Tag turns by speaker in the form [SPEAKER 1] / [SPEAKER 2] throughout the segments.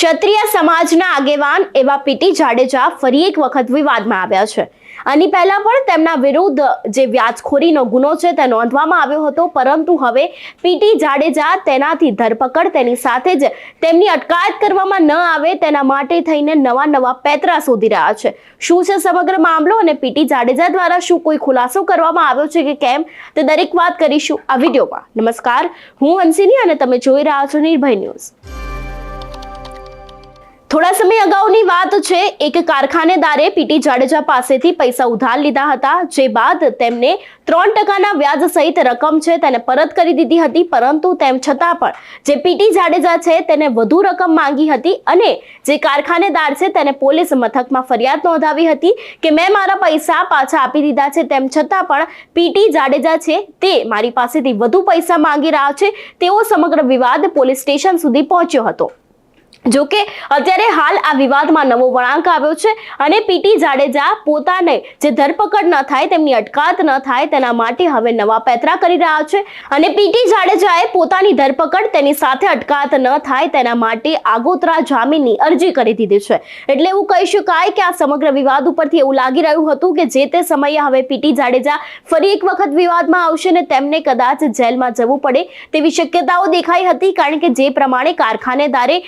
[SPEAKER 1] ક્ષત્રિય સમાજના આગેવાન એવા પીટી જાડેજા ફરી એક વખત વિવાદમાં આવ્યા છે. આની પહેલા પણ તેમના વિરુદ્ધ જે વ્યાજખોરીનો ગુનો છે તે નોંધવામાં આવ્યો હતો, પરંતુ હવે પીટી જાડેજા તેનાથી ધરપકડ, તેની સાથે જ તેમની અટકાયત કરવામાં ન આવે તેના માટે થઈને નવા નવા પેતરા શોધી રહ્યા છે. શું છે સમગ્ર મામલો અને પીટી જાડેજા દ્વારા શું કોઈ ખુલાસો કરવામાં આવ્યો છે કે કેમ? તે દરેક વાત કરીશું આ વિડીયોમાં. નમસ્કાર, હું હંસિની અને તમે જોઈ રહ્યા છો નિર્ભય ન્યૂઝ. થોડા સમય અગાઉની વાત છે, એક કારખાનેદારે પીટી જાડેજા પાસેથી પૈસા ઉધાર લીધા હતા, જે બાદ તેમને ત્રણ ટકાના વ્યાજ સહિત રકમ છે તેને પરત કરી દીધી હતી, પરંતુ તેમ છતાં પણ જે પીટી જાડેજા છે તેને વધુ રકમ માંગી હતી અને જે કારખાનેદાર છે તેને પોલીસ મથકમાં ફરિયાદ નોંધાવી હતી કે મેં મારા પૈસા પાછા આપી દીધા છે, તેમ છતાં પણ પીટી જાડેજા છે તે મારી પાસેથી વધુ પૈસા માંગી રહ્યા છે, તેવો સમગ્ર વિવાદ પોલીસ સ્ટેશન સુધી પહોંચ્યો હતો. જો કે અત્યારે હાલ આ વિવાદમાં નવો વળાંક આવ્યો છે અને પીટી જાડેજા પોતાને જે ધરપકડ ન થાય, તેમની અટકાત ન થાય, તેના માટે હવે નવા પેતરા કરી રહ્યા છે. અને પીટી જાડેજાએ પોતાની ધરપકડ તેની સાથે અટકાત ન થાય, તેના માટે આગોતરા જામીનની અરજી કરી દીધી છે. એટલે એવું કહી શકાય કે આ સમગ્ર વિવાદ ઉપરથી એવું લાગી રહ્યું હતું કે જે તે સમયે હવે પીટી જાડેજા ફરી એક વખત વિવાદમાં આવશે ને તેમને કદાચ જેલમાં જવું પડે તેવી શક્યતાઓ દેખાઈ હતી, કારણ કે જે પ્રમાણે કારખાનેદારે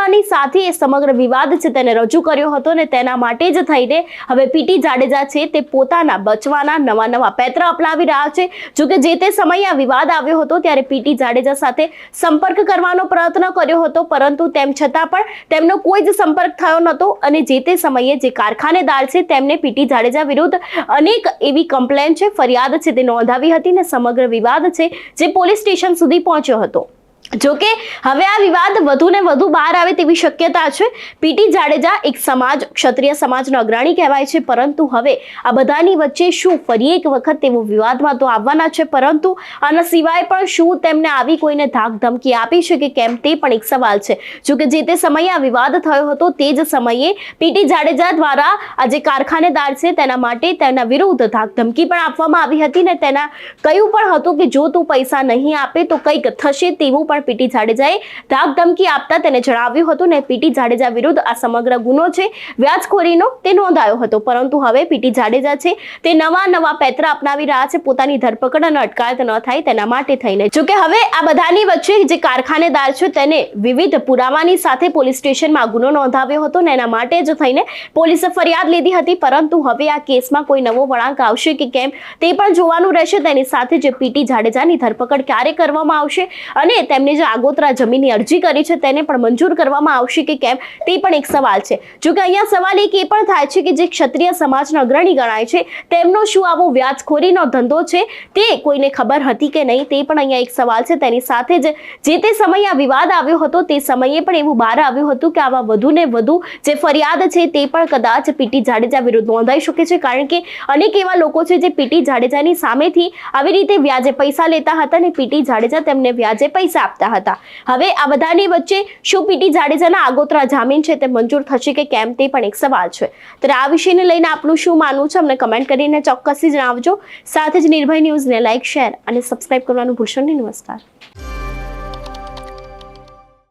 [SPEAKER 1] પુરાવાની સાથે એ સમગ્ર વિવાદ છે તેને રજૂ કર્યો હતો ને તેના માટે જ થઈને હવે પીટી જાડેજા છે તે પોતાના બચવાના નવા નવા પેત્ર અપનાવી રહ્યા છે. જોકે જે તે સમયે આ વિવાદ આવ્યો હતો ત્યારે પીટી જાડેજા સાથે સંપર્ક કરવાનો પ્રયત્ન કર્યો હતો, પરંતુ તેમ છતાં પણ તેમનો કોઈ જ સંપર્ક થયો નહોતો અને જે તે સમયે જે કારખાનેદાર છે તેમને પીટી જાડેજા વિરુદ્ધ અનેક એવી કમ્પ્લેન છે, ફરિયાદ છે તે નોંધાવી હતી ને સમગ્ર વિવાદ છે જે પોલીસ સ્ટેશન સુધી પહોંચ્યો હતો. જો કે હવે આ વિવાદ વધુ ને વધુ બહાર આવે તેવી શક્યતા છે. પીટી જાડેજા એક સમાજ, ક્ષત્રિય સમાજનો અગ્રણી કહેવાય છે. પરંતુ હવે આ બધાની વચ્ચે શું ફરી એક વખત તેવો વિવાદમાં તો આવવાના છે. પરંતુ આના સિવાય પણ શું તેમને આવી કોઈને ધાક ધમકી આપી છે કે કેમ તે પણ એક સવાલ છે. જો કે જે તે સમયે આ વિવાદ થયો હતો તે જ સમયે પીટી જાડેજા દ્વારા આ જે કારખાનેદાર છે તેના માટે તેના વિરુદ્ધ ધાક ધમકી પણ આપવામાં આવી હતી ને તેના કહ્યું પણ હતું કે જો તું પૈસા નહીં આપે તો કંઈક થશે તેવું પણ પીટી જાડેજાએ ધાક ધમકી આપતા તેને જણાવ્યું હતું ને પીટી જાડેજા વિરુદ્ધ આ સમગ્ર ગુનો છે, વ્યાજખોરીનો તે નોંધાયો હતો. પરંતુ હવે પીટી જાડેજા છે તે નવા નવા પેત્ર અપનાવી રહ્યા છે, પોતાની ધરપકડ અને અટકાયત ન થાય તેના માટે થઈને. જોકે હવે આ બધાની વચ્ચે જે કારખાનેદાર છે તેને વિવિધ પુરાવાની સાથે પોલીસ સ્ટેશનમાં ગુનો નોંધાવ્યો હતો ને એના માટે જ થઈને પોલીસે ફરિયાદ લીધી હતી. પરંતુ હવે આ કેસમાં કોઈ નવો વળાંક આવશે કે કેમ તે પણ જોવાનું રહેશે. તેની સાથે જે પીટી જાડેજાની ધરપકડ ક્યારે કરવામાં આવશે અને તેમને જે આગોતરા જમીનની અરજી કરી છે તેને પણ મંજૂર કરવામાં આવશે કે કેમ તે પણ એક સવાલ છે. જો કે અહીંયા સવાલ એક એ પણ થાય છે કે જે ક્ષત્રિય સમાજના અગ્રણી ગણાય છે, તેમનો શું આવો વ્યાજખોરીનો ધંધો છે તે કોઈને ખબર હતી કે નહીં તે પણ અહીંયા એક સવાલ છે. તેની સાથે જ જે તે સમયે આ વિવાદ આવ્યો હતો તે સમયે પણ એવું બહાર આવ્યું હતું કે આવા વધુ ને વધુ જે ફરિયાદ છે તે પણ કદાચ પીટી જાડેજા વિરુદ્ધ નોંધાઈ શકે છે. કારણ કે અનેક એવા લોકો છે જે પીટી જાડેજાની સામેથી આવી રીતે વ્યાજે પૈસા લેતા હતા અને પીટી જાડેજા તેમને વ્યાજે પૈસા આપતા હતા. હવે આ બધાની વચ્ચે શું પીટી જાડેજાના આગોતરા જામીન છે તે મંજૂર થશે કે કેમ તે પણ એક સવાલ છે. ત્યારે આ વિષયને લઈને આપનું શું માનવું છે અમને કમેન્ટ કરીને ચોક્કસથી જણાવજો. સાથે જ નિર્ભય ન્યૂઝને લાઇક શેર અને સબસ્ક્રાઇબ કરવાનું ભૂલશો નહીં. નમસ્કાર.